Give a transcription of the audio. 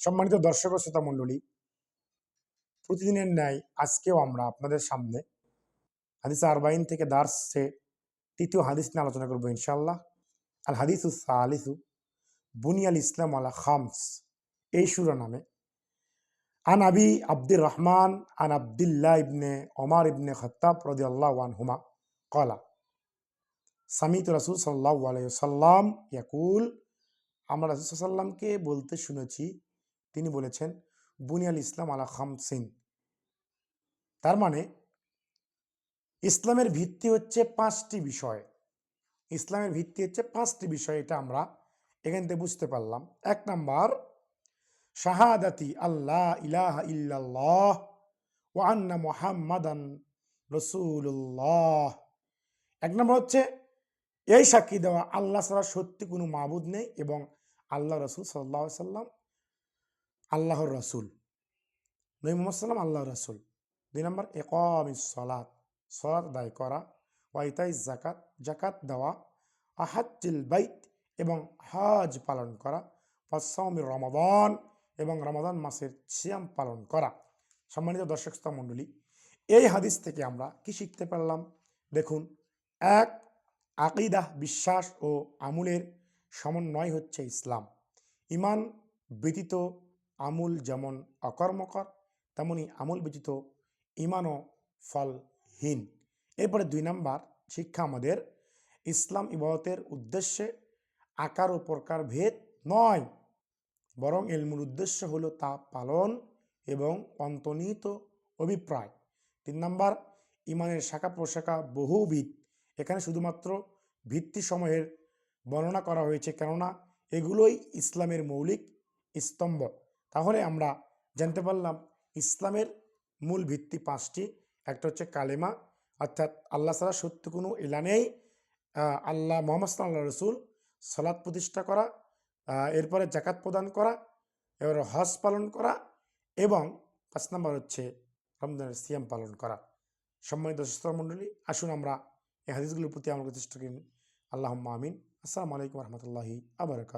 সম্মানিত দর্শক ও শ্রোতা প্রতিদিনের ন্যায় আজকেও আমরা আপনাদের সামনে হাদিস আরবাইন থেকে দার্সে তৃতীয় হাদিস নিয়ে আলোচনা করব ইনশাল্লাহ আল হাদিসু সালিসু বুনিয়াল ইসলাম আলা খামস। এই সুরা নামে, আন আবি আব্দুর রহমান, আন আবদুল্লাহ ইবনে ওমার ইবনে খত্তাব রদি আল্লাহ হুমা কলা সামিত রাসুল সাল্লাহ আলাইসাল্লাম ইয়াকুল আমরা রাসুল সাল্লামকে বলতে শুনেছি, তিনি বলেছেন, বুনিয়াল ইসলাম আলা খামসিন তার মানে ইসলামের ভিত্তি হচ্ছে পাঁচটি বিষয়। ইসলামের ভিত্তি হচ্ছে পাঁচটি বিষয়, এটা আমরা এখান থেকে বুঝতে পারলাম। এক নাম্বার, শাহাদাতি আল্লাহ ইলাহা ইল্লাল্লাহ ও আন্না মোহাম্মদান রসুল্লাহ এক নম্বর হচ্ছে, এই সাক্ষী দেওয়া আল্লাহ ছাড়া সত্যি কোনো মাবুদ নেই এবং আল্লাহ রসুল সাল্লাহ সাল্লাম আল্লাহর রসুল। নই মোহাম্মদ সাল্লাম আল্লাহ রসুল। দুই নম্বর একম সলাত সলাত দায় করা ওয়াইতাই জাকাত জাকাত দেওয়া আহাজ্জিল বাইত এবং হজ পালন করা পাসামি রমাদান এবং রমাদান মাসের সিয়াম পালন করা। সম্মানিত দর্শক মণ্ডলী, এই হাদিস থেকে আমরা কি শিখতে পারলাম? দেখুন এক, আকিদা, বিশ্বাস ও আমুলের সমন্বয় হচ্ছে ইসলাম। ইমান ব্যতীত আমুল যেমন অকর্মকর, তেমনি আমুল ব্যতীত ইমানও ফলহীন। এরপরে দুই নাম্বার, শিক্ষা আমাদের ইসলাম ইবাদতের উদ্দেশ্যে আকার ও প্রকার ভেদ নয়, বরং এলমুর উদ্দেশ্য হলো তা পালন এবং অন্তর্নিহিত অভিপ্রায়। তিন নম্বর, ইমানের শাখা প্রশাখা বহুবিধ। এখানে শুধুমাত্র ভিত্তি সময়ের বর্ণনা করা হয়েছে, কেননা এগুলোই ইসলামের মৌলিক স্তম্ভ। তাহলে আমরা জানতে পারলাম ইসলামের মূল ভিত্তি পাঁচটি। একটা হচ্ছে কালেমা, অর্থাৎ আল্লাহ ছাড়া সত্য কোনো এলা নেই। আল্লাহ মোহাম্মদ সাল্লাহ রসুল সলাৎ প্রতিষ্ঠা করা এরপরে জাকাত প্রদান করা, এবার হজ পালন করা এবং পাঁচ নম্বর হচ্ছে রমজানের সিয়াম পালন করা। সম্মানিত সুস্থ মণ্ডলী, আসুন আমরা এই হাদিসগুলোর প্রতি আমার যথেষ্ট আল্লাহ আমিন। আসসালামু আলাইকুম রহমতুল্লাহি আবরকাত